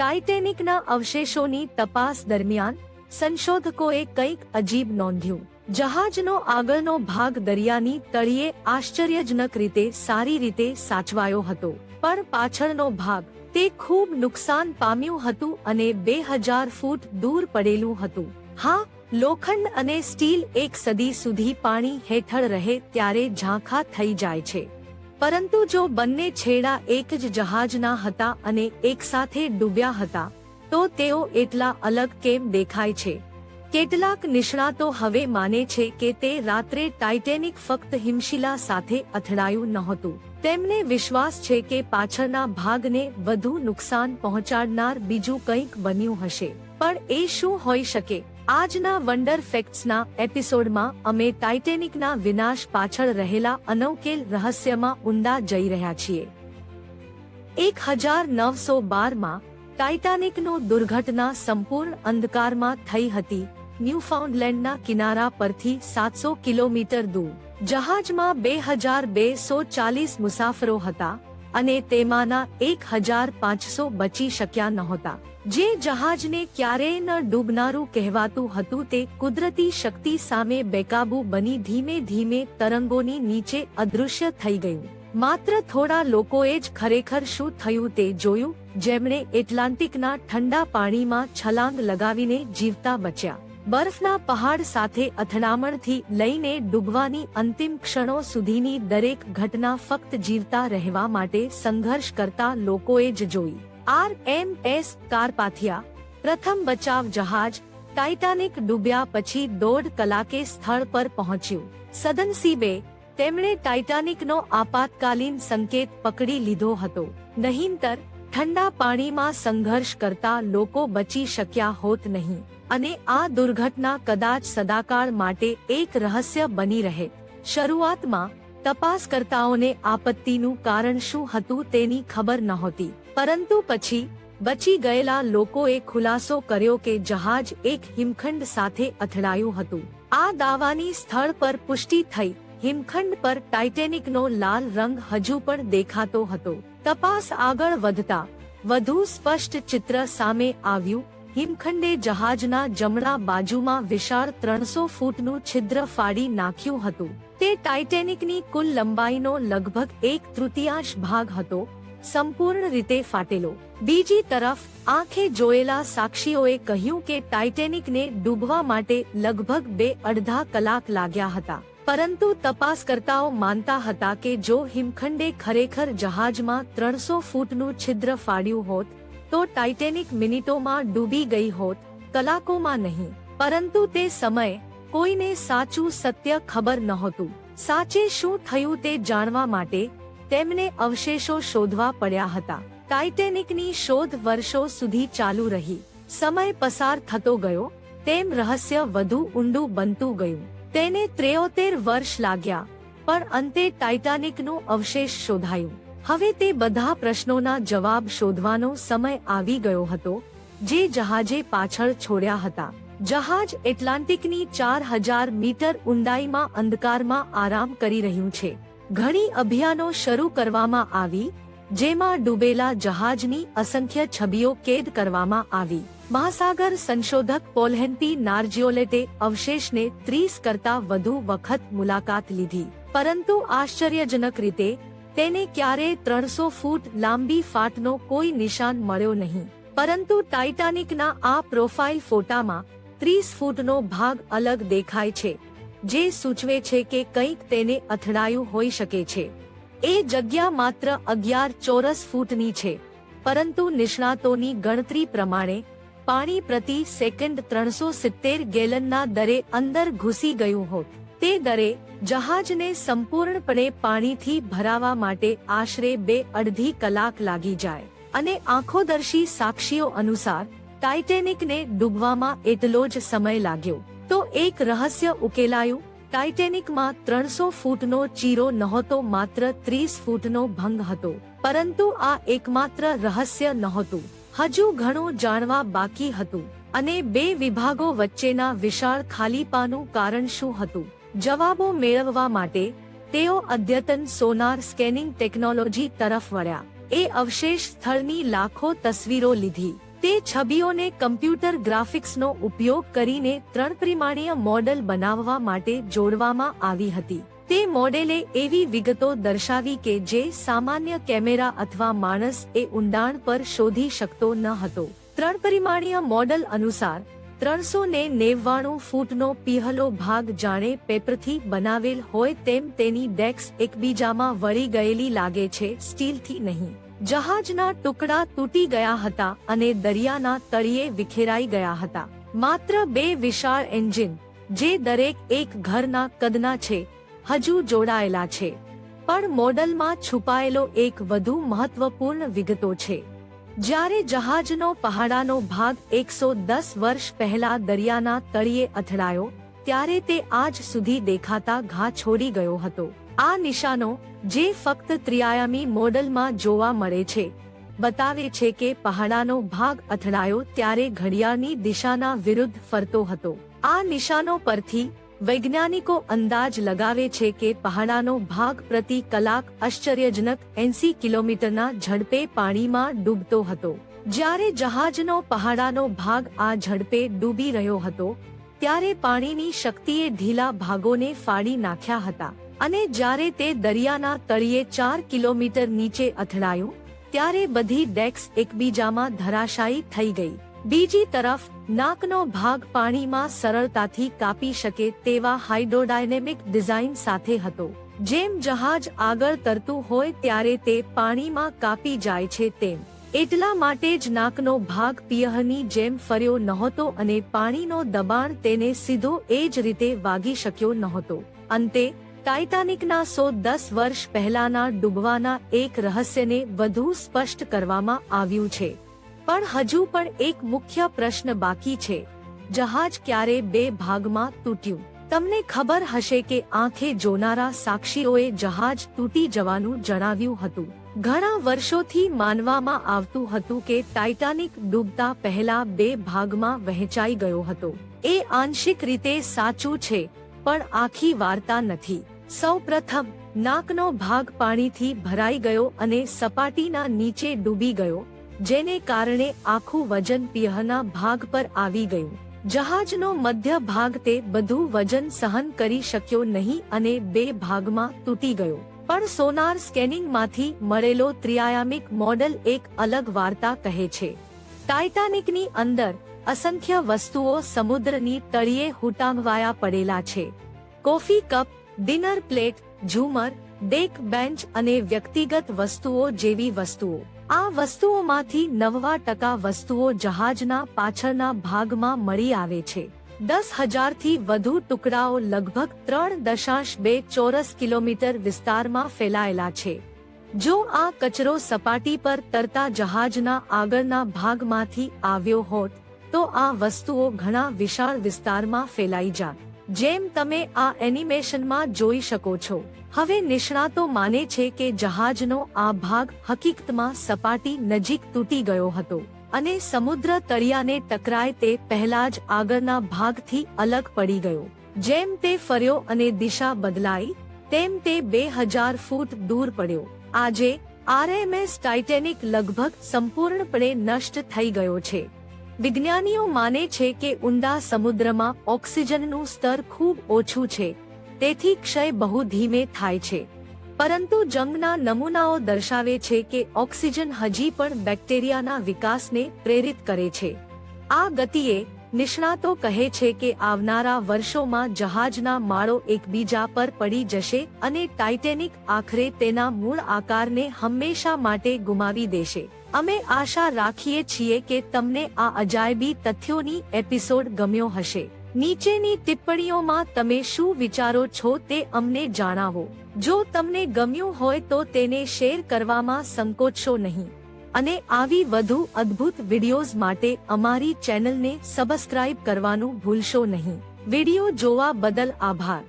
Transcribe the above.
ટાઇટેનિકના અવશેષોની તપાસ દરમિયાન સંશોધકોએ કંઈક અજીબ નોંધ્યું. જહાજનો આગળનો ભાગ દરિયાની તળિયે આશ્ચર્યજનક રીતે સારી રીતે સાચવાયો હતો, પણ પાછળનો ભાગ તે ખૂબ નુકસાન પામ્યું હતું અને બે હજાર ફૂટ દૂર પડેલું હતું. હા, લોખંડ અને સ્ટીલ એક સદી સુધી પાણી હેઠળ રહે ત્યારે ઝાંખા થઈ જાય છે. પરંતુ જો બંને છેડા એક જ જહાજના હતા અને એકસાથે ડૂબ્યા હતા, તો તેઓ એટલા અલગ કેમ દેખાય છે? કેટલાક નિષ્ણાતો હવે માને છે કે તે રાત્રે ટાઇટેનિક ફક્ત હિમશિલા સાથે અથડાયું નહોતું. તેમને વિશ્વાસ છે કે પાછળના ભાગને વધુ નુકસાન પહોંચાડનાર બીજું કંઈક બન્યું હશે. પણ એ શું હોઈ શકે? આજના વન્ડર ફેક્ટ્સના એપિસોડમાં અમે ટાઇટેનિકના વિનાશ પાછળ રહેલા અનૌકેલ રહસ્યમાં ઊંડા જઈ રહ્યા છીએ. એક હજાર નવસો બારમાં ટાઇટાનિકનો દુર્ઘટના સંપૂર્ણ અંધકારમાં થઈ હતી ન્યૂફાઉન્ડલેન્ડના કિનારા પરથી સાતસો કિલોમીટર દૂર. જહાજમાં બે હજાર બેસો ચાલીસ મુસાફરો હતા. અને તેમાંના એક હજાર પાંચસો બચી શક્યા નહોતા. જે જહાજને ક્યારેય ન ડૂબનારું કહેવાતું હતું તે કુદરતી શક્તિ સામે બેકાબુ બની ધીમે ધીમે તરંગોની નીચે અદૃશ્ય થઈ ગયું. માત્ર થોડા લોકોએ જ ખરેખર શું થયું તે જોયું, જેમણે એટલાન્ટિકના ઠંડા પાણીમાં છલાંગ લગાવીને જીવતા બચ્યા. બરફના પહાડ સાથે અથડામણથી લઈને ડૂબવાની અંતિમ ક્ષણો સુધીની દરેક ઘટના ફક્ત જીવતા રહેવા માટે સંઘર્ષ કરતા લોકોએ જ જોઈ. આર એમ એસ કારપાથિયા, પ્રથમ બચાવ જહાજ, ટાઇટાનિક ડૂબ્યા પછી દોઢ કલાકે સ્થળ પર પહોંચ્યું. સદનસીબે તેમણે ટાઇટાનિકનો આપાતકાલીન સંકેત પકડી લીધો હતો. નહીંતર ઠંડા પાણીમાં સંઘર્ષ કરતા લોકો બચી શક્યા હોત નહીં અને આ દુર્ઘટના કદાચ સદાકાળ માટે એક રહસ્ય બની રહે. શરૂઆતમાં તપાસકર્તાઓને આપત્તિનું કારણ શું હતું તેની ખબર નહોતી, પરંતુ પછી બચી ગયેલા લોકોએ ખુલાસો કર્યો કે જહાજ એક હિમખંડ સાથે અથડાયું હતું. આ દાવાની સ્થળ પર પુષ્ટિ થઈ હિમખંડ પર ટાઇટેનિકનો લાલ રંગ હજુ પણ દેખાતો હતો. તપાસ આગળ વધતા, વધુ સ્પષ્ટ ચિત્ર સામે આવ્યું. હિમખંડે જહાજના જમણા બાજુમાં વિશાળ ત્રણસો ફૂટનું છિદ્ર ફાડી નાખ્યું હતું. તે ટાઇટેનિકની કુલ લંબાઈનો લગભગ એક તૃતીયાંશ ભાગ હતો. સંપૂર્ણ રીતે ફાટેલો. બીજી તરફ, આંખે જોયેલા સાક્ષીઓએ કહ્યું કે ટાઇટેનિકને ડૂબવા માટે લગભગ બે અડધા કલાક લાગ્યા હતા. પરંતુ તપાસકર્તાઓ માનતા હતા કે જો હિમખંડે ખરેખર જહાજમાં ત્રણસો ફૂટનું છિદ્ર ફાડ્યું હોત, તો ટાઇટેનિક મિનિટોમાં ડૂબી ગઈ હોત, કલાકોમાં નહીં. પરંતુ તે સમયે કોઈને સાચું સત્ય ખબર નહોતું. સાચે શું થયું તે જાણવા માટે તેમને અવશેષો શોધવા પડ્યા હતા. ટાઇટેનિકની શોધ વર્ષો સુધી ચાલુ રહી. સમય પસાર થતો ગયો, તેમ રહસ્ય વધુ ઊંડું બનતું ગયું. તેને ત્રેઓતેર વર્ષ લાગ્યા, પણ અંતે ટાઇટાનિકનું અવશેષ શોધાયું. હવે તે બધા પ્રશ્નોના જવાબ શોધવાનો સમય આવી ગયો હતો, જે જહાજે પાછળ છોડ્યા હતા. જહાજ એટલાન્ટિકની ચાર હજાર મીટર ઊંડાઈમાં અંધકારમાં આરામ કરી રહ્યું છે. ઘણી અભિયાનો શરૂ કરવામાં આવી, જેમાં ડૂબેલા જહાજની અસંખ્ય છબીઓ કેદ કરવામાં આવી. મહાસાગર સંશોધક પોલહેન્તી નાર્જિયોલેટે અવશેષને ત્રીસ કરતા વધુ વખત મુલાકાત લીધી. પરંતુ આશ્ચર્યજનક રીતે, તેને ક્યારેય ત્રણસો ફૂટ લાંબી ફાટનો કોઈ નિશાન મળ્યો નહીં. પરંતુ ટાઇટાનિકના આ પ્રોફાઇલ ફોટામાં ત્રીસ ફૂટનો ભાગ અલગ દેખાય છે, જે સૂચવે છે કે કંઈક તેને અથડાયું હોઈ શકે છે. એ જગ્યા માત્ર અગિયાર ચોરસ ફૂટની છે, પરંતુ નિષ્ણાતોની ગણતરી પ્રમાણે પાણી પ્રતિ સેકન્ડ ત્રણસો સિત્તેર ગેલનના દરે અંદર ઘૂસી ગયું હોત. તે દરે જહાજને સંપૂર્ણપણે પાણીથી ભરાવા માટે આશરે બે અડધી કલાક લાગી જાય. અને આંખોદર્શી સાક્ષીઓ અનુસાર, ટાઇટેનિકને ડૂબવામાં એટલો જ સમય લાગ્યો. તો એક રહસ્ય ઉકેલાયું, ટાઇટેનિકમાં ત્રણસો ફૂટનો ચીરો નહોતો, માત્ર ત્રીસ ફૂટનો ભંગ હતો. પરંતુ આ એકમાત્ર રહસ્ય નહોતું. હજુ ઘણું જાણવા બાકી હતું અને બે વિભાગો વચ્ચેના વિશાળ ખાલીપાનું કારણ શું હતું? જવાબો મેળવવા માટે તેઓ અદ્યતન સોનાર સ્કેનિંગ ટેકનોલોજી તરફ વળ્યા. એ અવશેષ સ્થળની લાખો તસવીરો લીધી. તે છબીઓને કમ્પ્યુટર ગ્રાફિક્સનો ઉપયોગ કરીને ત્રણ પરિમાણીય મોડલ બનાવવા માટે જોડવામાં આવી હતી. તે મોડેલે એવી વિગતો દર્શાવી કે જે સામાન્ય કેમેરા અથવા માણસ એ ઊંડાણ પર શોધી શકતો ન હતો. ત્રણ પરિમાણીય મોડલ અનુસાર, ત્રણસો ને નેવ્વાણું ફૂટનો પીહલો ભાગ જાણે પેપરથી બનાવેલ હોય તેમ તેની ડેક્સ એકબીજામાં વળી ગયેલી લાગે છે, સ્ટીલથી નહીં. જહાજના ટુકડા તૂટી ગયા હતા અને દરિયાના તળિયે વિખેરાઈ ગયા હતા. માત્ર બે વિશાળ એન્જિન, જે દરેક એક ઘરના કદના છે હજુ જોડાયેલા છે. પણ મોડલમાં છુપાયેલો એક વધુ મહત્વપૂર્ણ વિગતો છે. જ્યારે જહાજનો પહાડાનો ભાગ એકસો દસ વર્ષ પહેલા દરિયાના તળિયે અથડાયો, ત્યારે તે આજ સુધી દેખાતા ઘા છોડી ગયો હતો. આ નિશાનો જે ફક્ત ત્રિયામી મોડલમાં જોવા મળે છે, બતાવે છે કે પહાડાનો ભાગ અથડાયો ત્યારે ઘડિયાળની દિશાના વિરુદ્ધ ફરતો હતો. આ નિશાનો પરથી વૈજ્ઞાનિકો અંદાજ લગાવે છે કે પહાડાનો ભાગ પ્રતિ કલાક આશ્ચર્યજનક એંસી કિલોમીટરના ઝડપે પાણીમાં ડૂબતો હતો. જ્યારે જહાજનો પહાડાનો ભાગ આ ઝડપે ડૂબી રહ્યો હતો, ત્યારે પાણીની શક્તિએ ઢીલા ભાગોને ફાડી નાખ્યા હતા અને જ્યારે તે દરિયાના તળિયે ચાર કિલોમીટર નીચે અથડાયું, ત્યારે બધી ડેક્સ એકબીજામાં ધરાશાયી થઈ ગઈ. બીજી તરફ, નાકનો ભાગ પાણીમાં સરળતાથી કાપી શકે તેવા હાઇડ્રોડાયનેમિક ડિઝાઇન સાથે હતો. જેમ જહાજ આગળ તરતું હોય ત્યારે તે પાણીમાં કાપી જાય છે તેમ. એટલા માટે જ નાકનો ભાગ પિયહની જેમ ફર્યો નહોતો અને પાણીનો દબાણ તેને સીધો એ જ રીતે વાગી શક્યો નહોતો. અંતે, ટાઇટાનિકના સો દસ વર્ષ પહેલાના ડૂબવાના એક રહસ્યને વધુ સ્પષ્ટ કરવામાં આવ્યું છે. પણ હજુ પણ એક મુખ્ય પ્રશ્ન બાકી છે. જહાજ ક્યારે બે ભાગમાં તૂટ્યું? તમને ખબર હશે કે આંખે જોનારા સાક્ષીઓએ જહાજ તૂટી જવાનું જણાવ્યું હતું. ઘણા વર્ષોથી માનવામાં આવતું હતું કે ટાઇટાનિક ડૂબતા પહેલા બે ભાગમાં વહેંચાઈ ગયો હતો. એ આંશિક રીતે સાચું છે, પણ આખી વાર્તા નથી. સૌ પ્રથમ નાકનો ભાગ પાણીથી ભરાઈ ગયો અને સપાટીના નીચે ડૂબી ગયો. જેને કારણે આખું વજન પિયહના ભાગ પર આવી ગયું. જહાજનો મધ્ય ભાગ તે બધું વજન સહન કરી શક્યો નહીં અને બે ભાગમાં તૂટી ગયો. પણ સોનાર સ્કેનિંગમાંથી મળેલો ત્રિઆયામિક મોડલ એક અલગ વાર્તા કહે છે. ટાઇટાનિકની અંદર અસંખ્ય વસ્તુઓ સમુદ્રની તળિયે હુટાંગવાયા પડેલા છે. કોફી કપ, ડિનર પ્લેટ, ઝુમર ડેક, બેન્ચ અને વ્યક્તિગત વસ્તુઓ જેવી વસ્તુઓ. આ વસ્તુઓમાંથી નવવા ટકા વસ્તુઓ જહાજના પાછળના ભાગમાં મળી આવે છે. દસ હજારથી વધુ ટુકડાઓ લગભગ ત્રણ દશાંશ બે ચોરસ કિલોમીટર વિસ્તારમાં ફેલાયેલા છે. જો આ કચરો સપાટી પર તરતા જહાજના આગળના ભાગમાંથી આવ્યો હોત, તો આ વસ્તુઓ ઘણા વિશાળ વિસ્તારમાં ફેલાઈ જાત. જેમ તમે આ એનિમેશનમાં જોઈ શકો છો. હવે નિષ્ણાતો માને છે કે જહાજનો આ ભાગ હકીકતમાં સપાટી નજીક તૂટી ગયો હતો અને સમુદ્ર તળિયાને ટકરાય તે પહેલા જ આગળના ભાગથી અલગ પડી ગયો. જેમ તે ફર્યો અને દિશા બદલાઈ, તેમ તે બે હજાર ફૂટ દૂર પડ્યો. આજે, આરએમએસ ટાઇટેનિક લગભગ સંપૂર્ણપણે નષ્ટ થઈ ગયો છે. વિજ્ઞાનીઓ માને છે કે ઊંડા સમુદ્રમાં ઓક્સિજનનું સ્તર ખૂબ ઓછું છે, તેથી ક્ષય બહુ ધીમે થાય છે. પરંતુ જંગના નમૂનાઓ દર્શાવે છે કે ઓક્સિજન હજી પણ બેક્ટેરિયાના વિકાસને પ્રેરિત કરે છે. આ ગતિએ નિષ્ણાતો કહે છે કે આવનારા વર્ષોમાં જહાજના માળો એકબીજા પર પડી જશે અને ટાઇટેનિક આખરે તેના મૂળ આકારને હંમેશા માટે ગુમાવી દેશે. અમે આશા રાખીએ છીએ કે તમને આ અજાયબી તથ્યોની એપિસોડ ગમ્યો હશે. નીચેની ટિપ્પણીઓમાં તમે શું વિચારો છો તે અમને જણાવો. જો તમને ગમ્યું હોય તો તેને શેર કરવામાં સંકોચશો નહીં. અને આવી વધુ અદ્ભુત વિડિયોઝ માટે અમારી ચેનલને સબસ્ક્રાઇબ કરવાનું ભૂલશો નહીં. વિડિયો જોવા બદલ આભાર.